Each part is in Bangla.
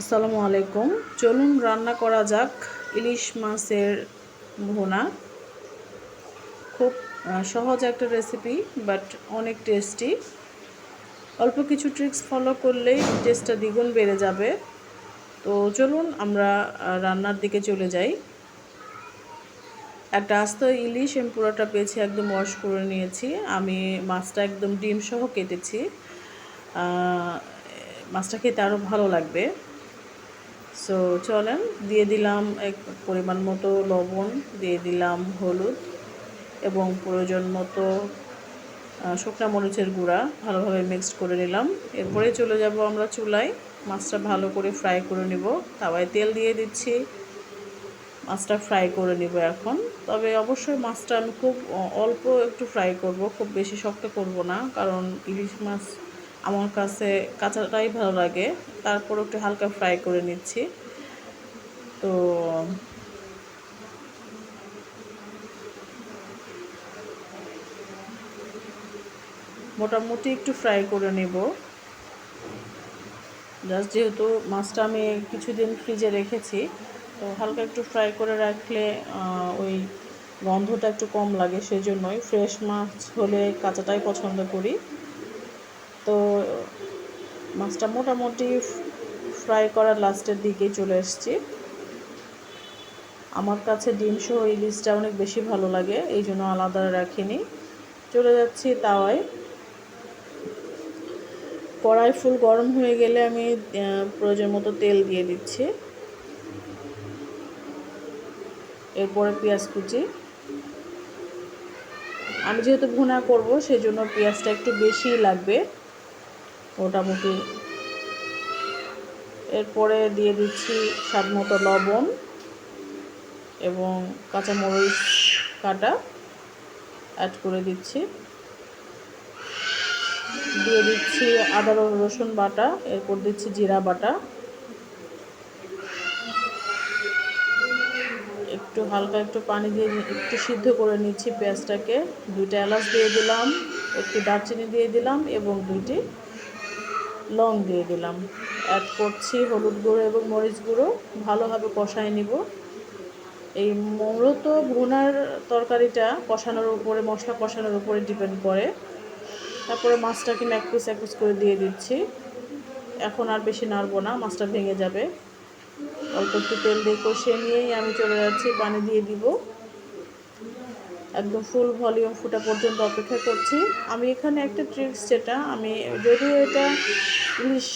আসসালামু আলাইকুম। চলুন রান্না করা যাক। ইলিশ মাছের ভুনা। খুব সহজ একটা রেসিপি বাট অনেক টেস্টি অল্প কিছু ট্রিক্স ফলো করলেই টেস্টটা দ্বিগুণ বেড়ে যাবে। তো চলুন আমরা রান্নার দিকে চলে যাই। একটা আস্ত ইলিশ আমি পুরোটা পেয়েছি একদম ওয়াশ করে নিয়েছি। আমি মাছটা একদম ডিম সহ কেটেছি। মাছটা খেতে আরও ভালো লাগবে। সো চলেন, দিয়ে দিলাম এক পরিমাণ মতো লবণ, দিয়ে দিলাম হলুদ এবং প্রয়োজন মতো শুকনা মরিচের গুঁড়া ভালোভাবে মিক্সড করে নিলাম। এরপরে চলে যাব আমরা চুলায়। মাছটা ভালো করে ফ্রাই করে নিব। তাওয়ায় তেল দিয়ে দিচ্ছি। মাছটা ফ্রাই করে নিব এখন। তবে অবশ্যই মাছটা আমি খুব অল্প একটু ফ্রাই করব। খুব বেশি শক্ত করব না, কারণ ইলিশ মাছ আমার কাছে কাঁচাটাই ভালো লাগে। তারপর একটু হালকা ফ্রাই করে নিচ্ছি। তো মোটামুটি একটু ফ্রাই করে নেব। জাস্ট যেহেতু মাছটা আমি কিছুদিন ফ্রিজে রেখেছি, তো হালকা একটু ফ্রাই করে রাখলে ওই গন্ধটা একটু কম লাগে সেই জন্যই ফ্রেশ মাছ হলে কাঁচাটাই পছন্দ করি। তো মাছটা মোটামুটি ফ্রাই করার লাস্টের দিকে চলে এসেছি। আমার কাছে ডিম সহ ইলিশটা অনেক বেশি ভালো লাগে, এই জন্য আলাদা রাখিনি। চলে যাচ্ছি তাওয়ায়। কড়াই ফুল গরম হয়ে গেলে আমি প্রয়োজন মতো তেল দিয়ে দিচ্ছি। এরপরে পেঁয়াজ কুচি। আমি যেহেতু ভুনা করব সেই জন্য পেঁয়াজটা একটু বেশি লাগবে। মোটামুটি। এরপরে দিয়ে দিচ্ছি স্বাদ মতো লবণ এবং কাঁচামরিচ কাটা অ্যাড করে দিচ্ছি। দিয়ে দিচ্ছি আদা, রসুন বাটা, এরপর দিচ্ছি জিরা বাটা। একটু হালকা একটু পানি দিয়ে একটু সিদ্ধ করে নিচ্ছি পেঁয়াজটাকে। দুইটা এলাচ দিয়ে দিলাম, একটু দারচিনি দিয়ে দিলাম এবং দুইটি লং দিয়ে দিলাম। অ্যাড করছি হলুদ গুঁড়ো এবং মরিচ গুঁড়ো। ভালোভাবে কষায় নিব। এই মূলত ভুনার তরকারিটা কষানোর উপরে, মশলা কষানোর উপরে ডিপেন্ড করে। তারপরে মাছটাকে ম্যাকুস একুস করে দিয়ে দিচ্ছি। এখন আর বেশি নাড়বো না, মাছটা ভেঙে যাবে। অল্প একটু তেল দিয়ে কষিয়ে নিয়েই আমি চলে যাচ্ছি পানি দিয়ে দিব। একদম ফুল ভলিউম ফুটা পর্যন্ত অপেক্ষা করছি। আমি এখানে একটা ট্রিক্স যেটা, আমি যদিও এটা ইলিশ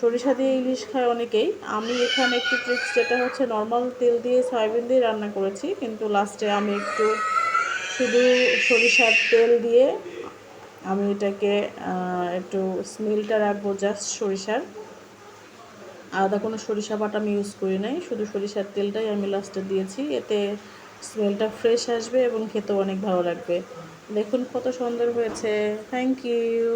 সরিষা দিয়ে ইলিশ খায় অনেকেই, আমি এখানে একটি ট্রিক্স যেটা হচ্ছে নর্মাল তেল দিয়ে সয়াবিন দিয়ে রান্না করেছি, কিন্তু লাস্টে আমি একটু শুধু সরিষার তেল দিয়ে আমি এটাকে একটু স্মেলটা রাখব জাস্ট সরিষার। আলাদা কোনো সরিষা বাটা আমি ইউজ করি নাই, শুধু সরিষার তেলটাই আমি লাস্টে দিয়েছি, এতে স্মেলটা ফ্রেশ আসবে এবং খেতেও অনেক ভালো লাগবে। দেখুন কত সুন্দর হয়েছে। Thank you